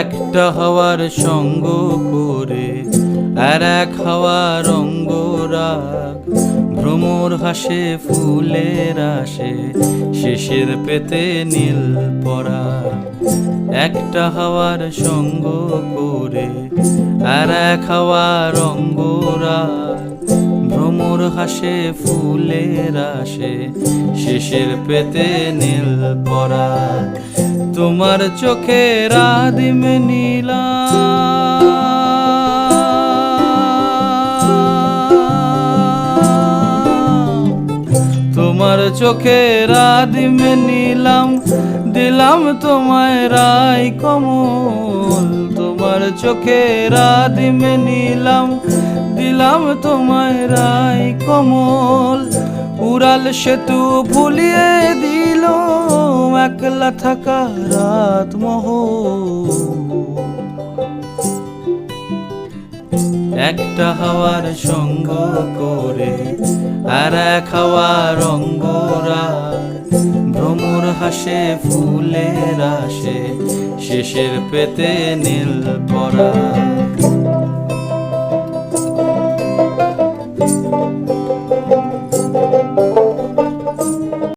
একটা হওয়ার সঙ্গ করে, আর এক হওয়ার অঙ্গরাগ ভ্রমর হাসে, ফুলের আসে, শেষের পেতে নীল পরা একটা হাওয়ার সঙ্গ করে, আর এক হাওয়ার অঙ্গরাগ ভ্রমর হাসে, ফুলের আসে, শেষের পেতে নীল পরা তোমার চোখে রাদিম নীলা তোমার চোখে রাদিম নিলাম দিলাম তোমায় রায় কমল। তোমার চোখে রাদিম নিলাম দিলাম তোমায় রায় কমল। উড়াল সেতু ভুলিয়ে দিল একলা থাকা রাত মোহ একটা হাওয়ার সঙ্গ করে আর এক হাওয়ার অঙ্গরা ভ্রমর হাসে, ফুলের আসে, শেষের পেতে নীল পরা